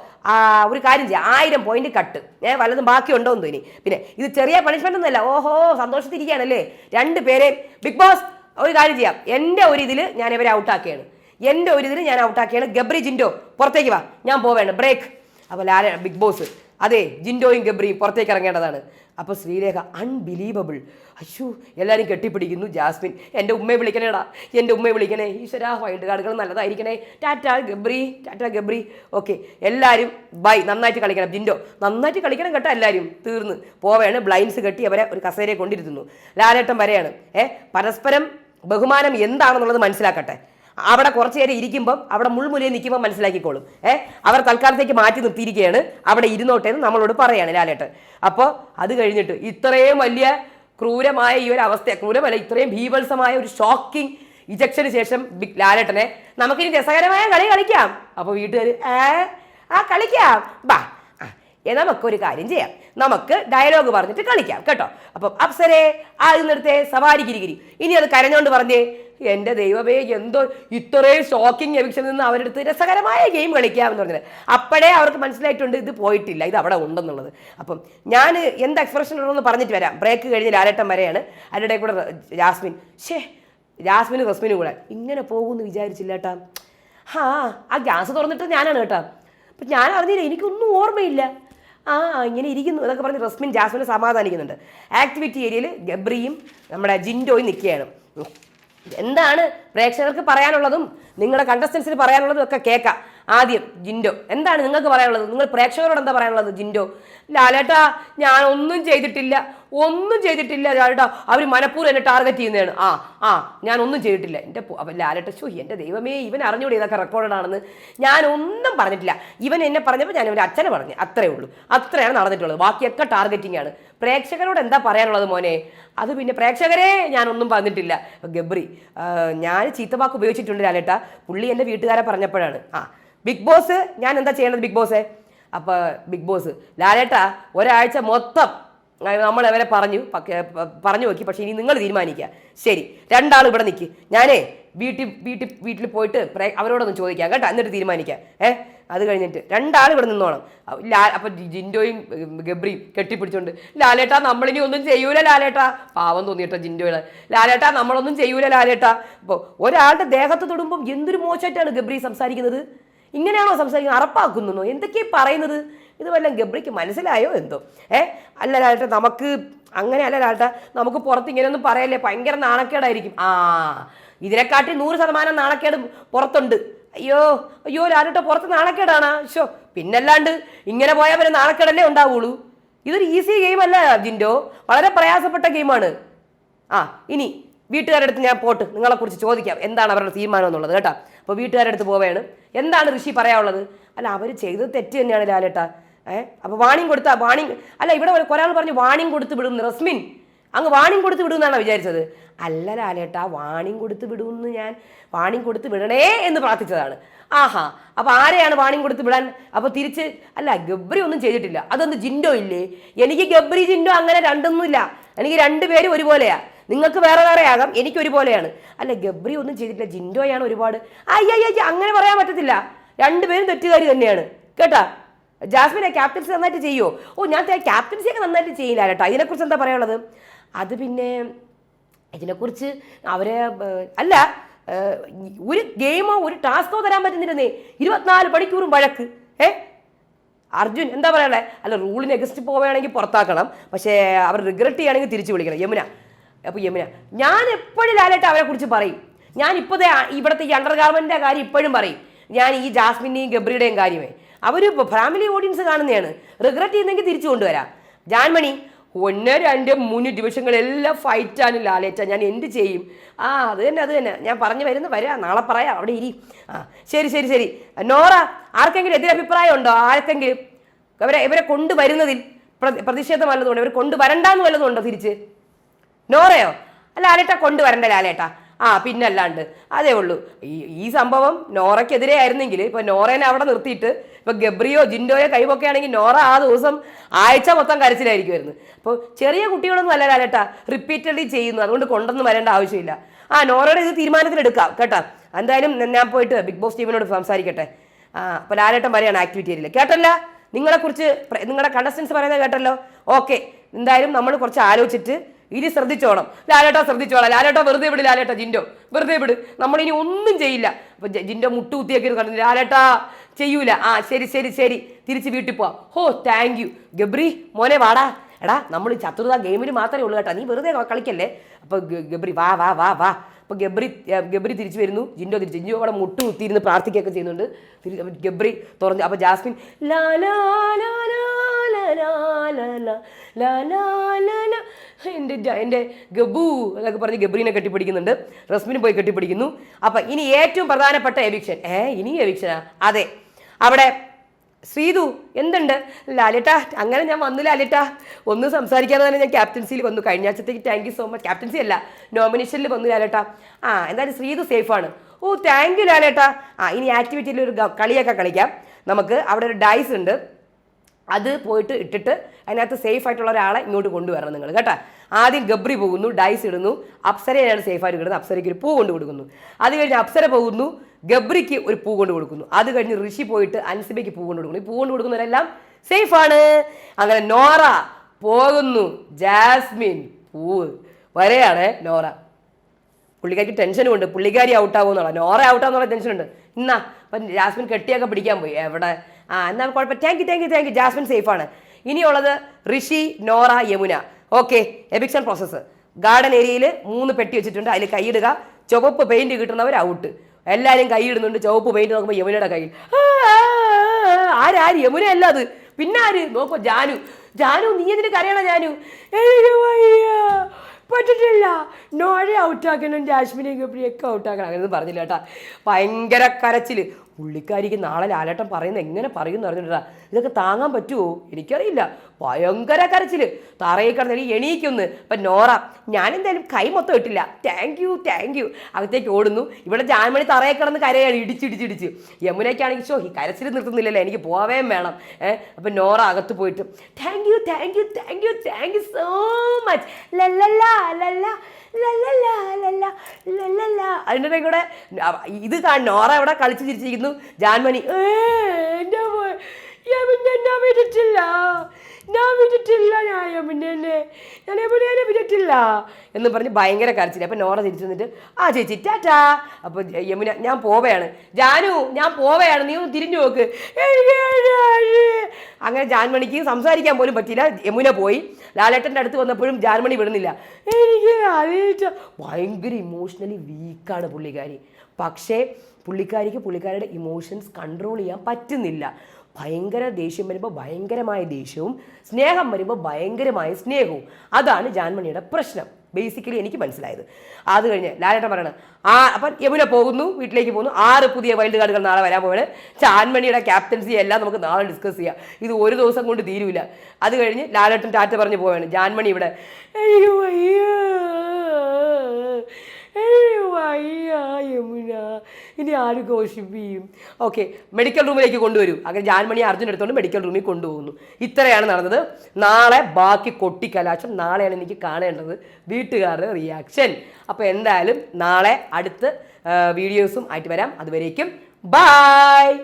ഒരു കാര്യം ചെയ്യാം. ആയിരം പോയിന്റ് കട്ട് ഞാൻ വല്ലതും ബാക്കിയുണ്ടോ എന്ന് ഇനി പിന്നെ ഇത് ചെറിയ പണിഷ്മെന്റ് ഒന്നുമല്ല. ഓഹോ സന്തോഷത്തിരിക്കുകയാണല്ലേ? രണ്ട് പേരെയും ബിഗ് ബോസ് ഒരു കാര്യം ചെയ്യാം. എന്റെ ഒരു ഇതിൽ ഞാൻ ഇവരെ ഔട്ടാക്കിയാണ് എന്റെ ഒരു ഇതിന് ഞാൻ ഔട്ടാക്കിയാണ്. ഗബ്രി ജിൻഡോ പുറത്തേക്ക് വാ. ഞാൻ പോവേണ്ട. ബ്രേക്ക്. അപ്പോൾ ലാല ബിഗ് ബോസ്. അതെ ജിൻഡോയും ഗബ്രിയും പുറത്തേക്ക് ഇറങ്ങേണ്ടതാണ്. അപ്പോൾ ശ്രീരേഖ അൺബിലീവബിൾ അയ്യോ എല്ലാവരും കെട്ടിപ്പിടിക്കുന്നു ജാസ്മിൻ. എന്റെ ഉമ്മയെ വിളിക്കണേടാ. എന്റെ ഉമ്മയെ വിളിക്കണേ. ഈശ്വര വൈൽഡ് കാർഡുകൾ നല്ലതായിരിക്കണേ. Tata Gabri. Tata Gabri. Okay. എല്ലാവരും ബൈ നന്നായിട്ട് കളിക്കണം. ജിൻഡോ നന്നായിട്ട് കളിക്കണം കേട്ടോ എല്ലാവരും തീർന്ന്. പോവേണ്. ബ്ലൈൻസ് കെട്ടി അവരെ ഒരു കസേരയെ കൊണ്ടിരുത്തുന്നു. ലാലേട്ടം വരെയാണ്. ഏ പരസ്പരം ബഹുമാനം എന്താണെന്നുള്ളത് മനസ്സിലാക്കട്ടെ. അവിടെ കുറച്ച് നേരം ഇരിക്കുമ്പം അവിടെ മുൾമുലയിൽ നിൽക്കുമ്പോൾ മനസ്സിലാക്കിക്കോളും. ഏ? അവർ തൽക്കാലത്തേക്ക് മാറ്റി നിർത്തിയിരിക്കുകയാണ്. അവിടെ ഇരുന്നോട്ടെ എന്ന് നമ്മളോട് പറയാണ് ലാലേട്ടൻ. അപ്പോൾ അത് കഴിഞ്ഞിട്ട് ഇത്രയും വലിയ ക്രൂരമായ ഈ ഒരു അവസ്ഥ ക്രൂരമല്ല ഇത്രയും ഭീഭത്സമായ ഒരു ഷോക്കിംഗ് ഇജക്ഷന് ശേഷം ലാലേട്ടനെ നമുക്കിനി രസകരമായ കളി കളിക്കാം. അപ്പോൾ വീട്ടുകാർ ഏ? ആ കളിക്കാം. ബാ. നമുക്കൊരു കാര്യം ചെയ്യാം. നമുക്ക് ഡയലോഗ് പറഞ്ഞിട്ട് കളിക്കാം കേട്ടോ? അപ്പം അപ്സരേ ആ നിർത്തേ സവാരി ഗിരിഗിരി ഇനി അത് കരഞ്ഞോണ്ട് പറഞ്ഞേ എന്റെ ദൈവമേ എന്തോ ഇത്രയും ഷോക്കിംഗ് എവിക്ഷനിൽ നിന്ന് അവരെടുത്ത് രസകരമായ ഗെയിം കളിക്കാമെന്ന് പറഞ്ഞത് അപ്പോഴേ അവർക്ക് മനസ്സിലായിട്ടുണ്ട് ഇത് പോയിട്ടില്ല ഇത് അവിടെ ഉണ്ടെന്നുള്ളത്. അപ്പം ഞാൻ എന്ത് എക്സ്പ്രഷൻ ഉണ്ടെന്ന് പറഞ്ഞിട്ട് വരാം. ബ്രേക്ക് കഴിഞ്ഞ് ലാലേട്ടൻ വരെയാണ്. അതിന്റെ കൂടെ? ജാസ്മിൻ. ഷേ ജാസ്മിനും റസ്മിനും കൂടെ. ഇങ്ങനെ പോകുമെന്ന് വിചാരിച്ചില്ല കേട്ടാ. ആ ആ ഗ്യാസ് തുറന്നിട്ട് ഞാനാണ് കേട്ടാ. അപ്പം ഞാൻ അറിഞ്ഞില്ല എനിക്കൊന്നും ഓർമ്മയില്ല. ആ ഇങ്ങനെ ഇരിക്കുന്നു എന്നൊക്കെ പറഞ്ഞ് റസ്മിൻ ജാസ്മിനെ സമാധാനിക്കുന്നുണ്ട്. ആക്ടിവിറ്റി ഏരിയയിൽ ഗബ്രിയും നമ്മുടെ ജിൻഡോയും നിൽക്കുകയാണ്. എന്താണ് പ്രേക്ഷകർക്ക് പറയാനുള്ളതും നിങ്ങളുടെ കണ്ടസ്റ്റൻസിന് പറയാനുള്ളതും ഒക്കെ കേൾക്കാം. ആദ്യം ജിൻഡോ. എന്താണ് നിങ്ങൾക്ക് പറയാനുള്ളത്? നിങ്ങൾ പ്രേക്ഷകരോട് എന്താ പറയാനുള്ളത് ജിൻഡോ? ലാലേട്ടാ ഞാൻ ഒന്നും ചെയ്തിട്ടില്ല. ഒന്നും ചെയ്തിട്ടില്ല ഒരാളുടെ അവർ മനഃപൂർവം എന്നെ ടാർഗറ്റ് ചെയ്യുന്നതാണ്. ആ ആ ഞാൻ ഒന്നും ചെയ്തിട്ടില്ല. എന്റെ അപ്പം ലാലേട്ട ഷോ എന്റെ ദൈവമേ ഇവൻ അറിഞ്ഞൂടെ ഇതൊക്കെ റെക്കോർഡഡ് ആണെന്ന്. ഞാൻ ഒന്നും പറഞ്ഞിട്ടില്ല. ഇവൻ എന്നെ പറഞ്ഞപ്പോൾ ഞാൻ ഇവന്റെ അച്ഛനെ പറഞ്ഞു. അത്രേ ഉള്ളൂ. അത്രയാണ് നടന്നിട്ടുള്ളത്. ബാക്കിയൊക്കെ ടാർഗറ്റിംഗ് ആണ്. പ്രേക്ഷകരോട് എന്താ പറയാനുള്ളത് മോനെ? അത് പിന്നെ പ്രേക്ഷകരെ ഞാനൊന്നും പറഞ്ഞിട്ടില്ല. ഗബ്രി ഞാൻ ഞാൻ ചീത്തവാക്ക് ഉപയോഗിച്ചിട്ടുണ്ട് ലാലേട്ട. പുള്ളി എന്റെ വീട്ടുകാരെ പറഞ്ഞപ്പോഴാണ്. ആ ബിഗ് ബോസ് ഞാൻ എന്താ ചെയ്യേണ്ടത് ബിഗ് ബോസേ? അപ്പോൾ ബിഗ് ബോസ് ലാലേട്ട ഒരാഴ്ച മൊത്തം നമ്മൾ അവരെ പറഞ്ഞു പറഞ്ഞു നോക്കി പക്ഷേ ഇനി നിങ്ങൾ തീരുമാനിക്കുക. ശരി രണ്ടാൾ ഇവിടെ നിൽക്കി ഞാനേ വീട്ടിൽ വീട്ടിൽ വീട്ടിൽ പോയിട്ട് അവരോടൊന്നും ചോദിക്കാം കേട്ടോ എന്നിട്ട് തീരുമാനിക്കാം. ഏ? അത് കഴിഞ്ഞിട്ട് രണ്ടാൾ ഇവിടെ നിന്നോണം. ലാ അപ്പൊ ജിൻഡോയും ഗബ്രിയും കെട്ടിപ്പിടിച്ചോണ്ട് ലാലേട്ടാ നമ്മളിനി ഒന്നും ചെയ്യൂല ലാലേട്ടാ. പാവം തോന്നിയിട്ടോ ജിൻഡോയുടെ. ലാലേട്ടാ നമ്മളൊന്നും ചെയ്യൂല ലാലേട്ടാ. അപ്പോൾ ഒരാളുടെ ദേഹത്ത് തൊടുമ്പം എന്തൊരു മോശമായിട്ടാണ് ഗബ്രി സംസാരിക്കുന്നത്? ഇങ്ങനെയാണോ സംസാരിക്കുന്നത്? അറപ്പാക്കുന്നു എന്തൊക്കെയാ പറയുന്നത്? ഇത് വല്ലതും ഗബ്രിക്ക് മനസ്സിലായോ എന്തോ? ഏ? അല്ല ലാലേട്ട നമുക്ക് അങ്ങനെ അല്ല ലാലേട്ട നമുക്ക് പുറത്ത് ഇങ്ങനെയൊന്നും പറയല്ലേ? ഭയങ്കര നാണക്കേടായിരിക്കും. ആ ഇതിനെക്കാട്ടി നൂറ് ശതമാനം നാണക്കേട് പുറത്തുണ്ട്. അയ്യോ അയ്യോ ലാലേട്ട പുറത്ത് നാണക്കേടാണ്. ഷോ പിന്നല്ലാണ്ട് ഇങ്ങനെ പോയാൽ പിന്നെ നാണക്കേടല്ലേ ഉണ്ടാവുള്ളൂ. ഇതൊരു ഈസി ഗെയിം അല്ല ജിൻഡോ. വളരെ പ്രയാസപ്പെട്ട ഗെയിമാണ് ആ ഇനി വീട്ടുകാരുടെ അടുത്ത് ഞാൻ പോട്ട് നിങ്ങളെക്കുറിച്ച് ചോദിക്കാം. എന്താണ് അവരുടെ തീരുമാനം എന്നുള്ളത് കേട്ടോ. അപ്പോൾ വീട്ടുകാരുടെ അടുത്ത് പോവുകയാണ് എന്താണ് ഋഷി പറയാനുള്ളത്? അല്ല അവർ ചെയ്തത് തെറ്റ് തന്നെയാണ് ലാലേട്ടാ. ഏ? അപ്പോൾ വാണിംഗ് കൊടുത്താ വാണിംഗ് അല്ല ഇവിടെ ഒരാൾ പറഞ്ഞു വാണിംഗ് കൊടുത്ത് വിടും റസ്മിൻ. അങ്ങ് വാണിംഗ് കൊടുത്ത് വിടുമെന്നാണ് വിചാരിച്ചത്? അല്ല ലാലേട്ടാ വാണിംഗ് കൊടുത്ത് വിടുമെന്ന് ഞാൻ വാണിംഗ് കൊടുത്ത് വിടണേ എന്ന് പ്രാർത്ഥിച്ചതാണ്. ആഹാ അപ്പോൾ ആരെയാണ് വാണിംഗ് കൊടുത്ത് വിടാൻ? അപ്പോൾ തിരിച്ച് അല്ല ഗബ്രി ഒന്നും ചെയ്തിട്ടില്ല. അതൊന്ന് ജിൻഡോ ഇല്ലേ? എനിക്ക് ഗബ്രി ജിൻഡോ അങ്ങനെ രണ്ടൊന്നുമില്ല. എനിക്ക് രണ്ടുപേരും ഒരുപോലെയാ. നിങ്ങൾക്ക് വേറെ വേറെ ആകാം എനിക്ക് ഒരുപോലെയാണ്. അല്ല ഗബ്രി ഒന്നും ചെയ്തിട്ടില്ല ജിൻഡോയാണ് ഒരുപാട്. അയ്യ അങ്ങനെ പറയാൻ പറ്റത്തില്ല. രണ്ടുപേരും തെറ്റുകാരി തന്നെയാണ്. കേട്ടാ? ജാസ്മിനെ ക്യാപ്റ്റൻസി നന്നായിട്ട് ചെയ്യുമോ ഓ ഞാൻ ക്യാപ്റ്റൻസി ഒക്കെ നന്നായിട്ട് ചെയ്യില്ല കേട്ടോ. ഇതിനെക്കുറിച്ച് എന്താ പറയാനുള്ളത്? അത് പിന്നെ ഇതിനെക്കുറിച്ച് അവരെ അല്ല ഒരു ഗെയിമോ ഒരു ടാസ്കോ തരാൻ പറ്റുന്നില്ലെന്നേ ഇരുപത്തിനാല് മണിക്കൂറും വഴക്ക്. ഏ? അർജുൻ എന്താ പറയണേ അല്ല റൂളിന് എഗസ്റ്റ് പോവുകയാണെങ്കിൽ പുറത്താക്കണം. പക്ഷേ അവർ റിഗ്രറ്റ് ചെയ്യുകയാണെങ്കിൽ തിരിച്ചു വിളിക്കണം. യമുന. അപ്പോൾ യമുന ഞാൻ എപ്പോഴും ലാലേട്ട് അവരെ കുറിച്ച് പറയും. ഞാൻ ഇപ്പോഴത്തെ ഇവിടുത്തെ ഈ അണ്ടർ ഗാർമെന്റിന്റെ കാര്യം ഇപ്പോഴും പറയും. ഞാൻ ഈ ജാസ്മിന്റെയും ഗബ്രിയുടെയും കാര്യമേ. അവർ ഫാമിലി ഓഡിയൻസ് കാണുന്നതാണ്. റിഗ്രറ്റ് ചെയ്യുന്നെങ്കിൽ തിരിച്ചു കൊണ്ടുവരാം. ജാൻമണി ഒന്ന് രണ്ട് മൂന്ന് ദിവസങ്ങളെല്ലാം ഫൈറ്റാണ് ലാലേറ്റ ഞാൻ എന്ത് ചെയ്യും? ആ അത് തന്നെ അത് തന്നെ. ഞാൻ പറഞ്ഞു വരുന്ന വരാം. നാളെ പറയാം. അവിടെ ഇരി. ആ ശരി ശരി ശരി. നോറ ആർക്കെങ്കിലും എതിരഭിപ്രായം ഉണ്ടോ? ആർക്കെങ്കിലും? ഇവരെ ഇവരെ കൊണ്ടുവരുന്നതിൽ പ്ര- പ്രതിഷേധം വല്ലതുകൊണ്ട് ഇവർ കൊണ്ടുവരണ്ടെന്ന് വല്ലതുണ്ടോ തിരിച്ച്? നോറയോ? ലാലേട്ട കൊണ്ടുവരണ്ട ലാലേട്ട. ആ പിന്നല്ലാണ്ട്. അതേ ഉള്ളൂ. ഈ ഈ സംഭവം നോറയ്ക്കെതിരെ ആയിരുന്നെങ്കിൽ ഇപ്പൊ നോറേനെ അവിടെ നിർത്തിയിട്ട് ഇപ്പൊ ഗബ്രിയോ ജിൻഡോയോ കൈവൊക്കെയാണെങ്കിൽ നോറ ആ ദിവസം ആഴ്ച മൊത്തം കരച്ചിലായിരിക്കുമായിരുന്നു അപ്പോൾ ചെറിയ കുട്ടികളൊന്നും അല്ല ലാലേട്ട റിപ്പീറ്റഡ്ലി ചെയ്യുന്നു. അതുകൊണ്ട് കൊണ്ടൊന്നും വരേണ്ട ആവശ്യമില്ല. ആ നോറയുടെ ഇത് തീരുമാനത്തിലെടുക്കാം കേട്ടാ. എന്തായാലും ഞാൻ പോയിട്ട് ബിഗ് ബോസ് ടീമിനോട് സംസാരിക്കട്ടെ. ആ അപ്പോൾ ലാലേട്ടൻ പറയാണ് ആക്ടിവിറ്റി ഏരിയയിൽ കേട്ടല്ല? നിങ്ങളെ കുറിച്ച് നിങ്ങളുടെ കണ്ടസ്റ്റൻസ് പറയുന്നത് കേട്ടല്ലോ? ഓക്കെ എന്തായാലും നമ്മൾ കുറച്ച് ആലോചിച്ചിട്ട് ഇനി ശ്രദ്ധിച്ചോണം. ലാലേട്ട ശ്രദ്ധിച്ചോളാം. ലാലേട്ട വെറുതെ വിട് ലാലേട്ട. ജിൻഡോ വെറുതെ വിട്. നമ്മളിനി ഒന്നും ചെയ്യില്ല. അപ്പൊ ജിൻഡോ മുട്ട് കുത്തിയൊക്കെ കണ്ടു. ലാലേട്ട ചെയ്യൂല. ആ ശരി ശരി ശരി. തിരിച്ച് വീട്ടിൽ പോവാം. ഹോ താങ്ക് യു ഗബ്രി മോനെ വാടാ. എടാ നമ്മൾ ചതുർഥ ഗെയിമിന് മാത്രമേ ഉള്ളൂ കേട്ടോ. നീ വെറുതെ കളിക്കല്ലേ? അപ്പൊ ഗബ്രി വാ വാ വാ വാ. അപ്പോൾ ഗബ്രി ഗബ്രി തിരിച്ചു വരുന്നു ജിൻഡോ തിരിച്ചു ജിൻഡോ അവിടെ മുട്ട് കുത്തിയിരുന്ന് പ്രാർത്ഥിക്കുകയൊക്കെ ചെയ്യുന്നുണ്ട് ഗബ്രി തുറഞ്ഞു അപ്പൊ ജാസ്മിൻ എന്റെ എന്റെ ഗബു എന്നൊക്കെ പറഞ്ഞ് ഗബ്രീനെ കെട്ടിപ്പിടിക്കുന്നുണ്ട് റസ്മിന് പോയി കെട്ടിപ്പിടിക്കുന്നു അപ്പൊ ഇനി ഏറ്റവും പ്രധാനപ്പെട്ട എവിക്ഷൻ ഏഹ് ഇനി എവിക്ഷനാ അതെ അവിടെ ശ്രീതു എന്തുണ്ട്? ലാലേട്ടാ അങ്ങനെ ഞാൻ വന്നു ലാലേട്ടാ. ഒന്ന് സംസാരിക്കാതെ തന്നെ ഞാൻ ക്യാപ്റ്റൻസിയിൽ വന്നു. കഴിഞ്ഞ ആഴ്ചത്തേക്ക് thank you so much captaincy അല്ല നോമിനേഷനിൽ വന്നു ലാലേട്ടാ. ആ എന്തായാലും ശ്രീതു സേഫാണ് ഓ താങ്ക് യു ലാലേട്ടാ. ആ ഇനി ആക്ടിവിറ്റിയിൽ ഒരു കളിയൊക്കെ കളിക്കാം. നമുക്ക് അവിടെ ഒരു ഡൈസ് ഉണ്ട്. അത് പോയിട്ട് ഇട്ടിട്ട് അതിനകത്ത് സേഫ് ആയിട്ടുള്ള ഒരാളെ ഇങ്ങോട്ട് കൊണ്ടുവരണം നിങ്ങൾ കേട്ടോ? ആദ്യം ഗബ്രി പോകുന്നു ഡൈസ് ഇടുന്നു. അപ്സരയാണ് സേഫായിട്ട് കിടന്നത്. അപ്സരയ്ക്ക് ഒരു പൂ കൊണ്ടു കൊടുക്കുന്നു. അത് കഴിഞ്ഞ് അപ്സര പോകുന്നു. ഗബ്രിക്ക് ഒരു പൂ കൊണ്ട് കൊടുക്കുന്നു. അത് കഴിഞ്ഞ് ഋഷി പോയിട്ട് അൻസിബയ്ക്ക് പൂ കൊണ്ട് കൊടുക്കുന്നു. ഈ പൂ കൊണ്ട് കൊടുക്കുന്നവരെല്ലാം സേഫ് ആണ് അങ്ങനെ നോറ പോകുന്നു. ജാസ്മിൻ പൂവ്. വരെയാണ് നോറ. പുള്ളിക്കാരിക്ക് ടെൻഷനും ഉണ്ട്. പുള്ളിക്കാരി ഔട്ടാവുന്നുള്ള നോറ ഔട്ട് ഔട്ടാന്നുള്ള ടെൻഷനുണ്ട് എന്നാ അപ്പം ജാസ്മിൻ കെട്ടിയൊക്കെ പിടിക്കാൻ പോയി. എവിടെ? ആ എന്നാൽ കുഴപ്പം. Thank you thank you thank you Jasmine സേഫാണ്. ഇനിയുള്ളത് Rishi Nora Yamuna. Okay eviction process garden ഏരിയയിൽ മൂന്ന് പെട്ടി വെച്ചിട്ടുണ്ട്. അതിൽ കൈയിടുക. ചുവപ്പ് പെയിന്റ് കിട്ടുന്നവർ ഔട്ട് എല്ലാവരും കൈയിടുന്നുണ്ട് ചുവപ്പ് പെയിന്റ് നോക്കുമ്പോൾ യമുനയുടെ കയ്യിൽ. ആരാര്? യമുന അല്ല അത്. പിന്നെ ആര്? നോക്കോ ജാനു. ജാനു നീ എന്തിനു കരയണ ജാനു? പറ്റിട്ടില്ല. നോഴെ ഔട്ടാക്കണം ജാസ്മിനെ ഗബ്രിയൊക്കെ ഔട്ടാക്കണം അങ്ങനെ പറഞ്ഞില്ല കേട്ടാ. ഭയങ്കര കരച്ചിൽ. പുള്ളിക്കാരിക്ക് നാളെ ലാലേട്ടൻ പറയുന്നത് എങ്ങനെ പറയുന്നു അറിഞ്ഞിട്ടാ ഇതൊക്കെ താങ്ങാൻ പറ്റുമോ എനിക്കറിയില്ല ഭയങ്കര കരച്ചിൽ തറയിൽ കിടന്ന് എണീക്കൊന്ന് അപ്പം നോറ ഞാനെന്തായാലും കൈ മൊത്തം ഇട്ടില്ല താങ്ക് യു താങ്ക് യു അകത്തേക്ക് ഓടുന്നു ഇവിടെ ജാൻമണി തറയിൽ കിടന്ന് കരയാണ് ഇടിച്ചിടിച്ചിടിച്ച് യമുനയ്ക്കാണെങ്കിൽ ഷോ ഈ കരച്ചിൽ നിർത്തുന്നില്ലല്ലോ എനിക്ക് പോവേം വേണം ഏഹ് അപ്പം നോറ അകത്ത് പോയിട്ട് thank you thank you thank you thank you so much അതിന്റെ കൂടെ ഇത് നോറ ഇവിടെ കളിച്ച് ചിരിച്ചിരിക്കുന്നു ജാൻമണി "ഏ, എന്റെ യമുന ഞാൻ വിട്ടിട്ടില്ല? ഞാൻ വിട്ടിട്ടില്ല ഞാൻ യമുനെ ഞാൻ യമുനെ വിട്ടിട്ടില്ല എന്ന് പറഞ്ഞ് ഭയങ്കര കരച്ചില്ല അപ്പം നോറ തിരിച്ചു വന്നിട്ട് ആ ചേച്ചി ടാറ്റാ. അപ്പോൾ യമുന ഞാൻ പോവുകയാണ് ജാനു ഞാൻ പോവുകയാണ് നീ ഒന്ന് തിരിഞ്ഞു നോക്ക്. അങ്ങനെ ജാൻമണിക്ക് സംസാരിക്കാൻ പോലും പറ്റിയില്ല. യമുന പോയി. ലാലേട്ടന്റെ അടുത്ത് വന്നപ്പോഴും ജാൻമണി വിടുന്നില്ല. എനിക്ക് അറിയിച്ച ഭയങ്കര ഇമോഷണലി വീക്കാണ് പുള്ളിക്കാരി. പക്ഷേ പുള്ളിക്കാരിക്ക് പുള്ളിക്കാരുടെ ഇമോഷൻസ് കൺട്രോൾ ചെയ്യാൻ പറ്റുന്നില്ല. ഭയങ്കര ദേഷ്യം വരുമ്പോൾ ഭയങ്കരമായ ദേഷ്യവും സ്നേഹം വരുമ്പോൾ ഭയങ്കരമായ സ്നേഹവും. അതാണ് ജാൻമണിയുടെ പ്രശ്നം. ബേസിക്കലി എനിക്ക് മനസ്സിലായത്. അത് കഴിഞ്ഞ് ലാലേട്ടൻ പറയണം ആ അപ്പം യമുന പോകുന്നു വീട്ടിലേക്ക് പോകുന്നു. ആറ് പുതിയ വൈൽഡ് കാർഡുകൾ നാളെ വരാൻ പോവാണ്. ചാൻമണിയുടെ ക്യാപ്റ്റൻസി എല്ലാം നമുക്ക് നാളെ ഡിസ്കസ് ചെയ്യാം. ഇത് ഒരു ദിവസം കൊണ്ട് തീരൂല. അത് കഴിഞ്ഞ് ലാലേട്ടൻ ടാറ്റ പറഞ്ഞ് പോവാണ് ജാൻമണി ഇവിടെ. അയ്യോ അയ്യ. യമുന. ഇനി ആര് ഘോഷിപ്പിക്കും ഓക്കെ മെഡിക്കൽ റൂമിലേക്ക് കൊണ്ടുവരും. അങ്ങനെ ജാൻമണി അർജുൻ എടുത്തുകൊണ്ട് മെഡിക്കൽ റൂമിൽ കൊണ്ടുപോകുന്നു. ഇത്രയാണ് നടന്നത്. നാളെ ബാക്കി കൊട്ടിക്കലാശം. നാളെയാണ് എനിക്ക് കാണേണ്ടത് വീട്ടുകാരുടെ റിയാക്ഷൻ അപ്പോൾ എന്തായാലും നാളെ അടുത്ത് വീഡിയോസും ആയിട്ട് വരാം. അതുവരേക്കും ബായ്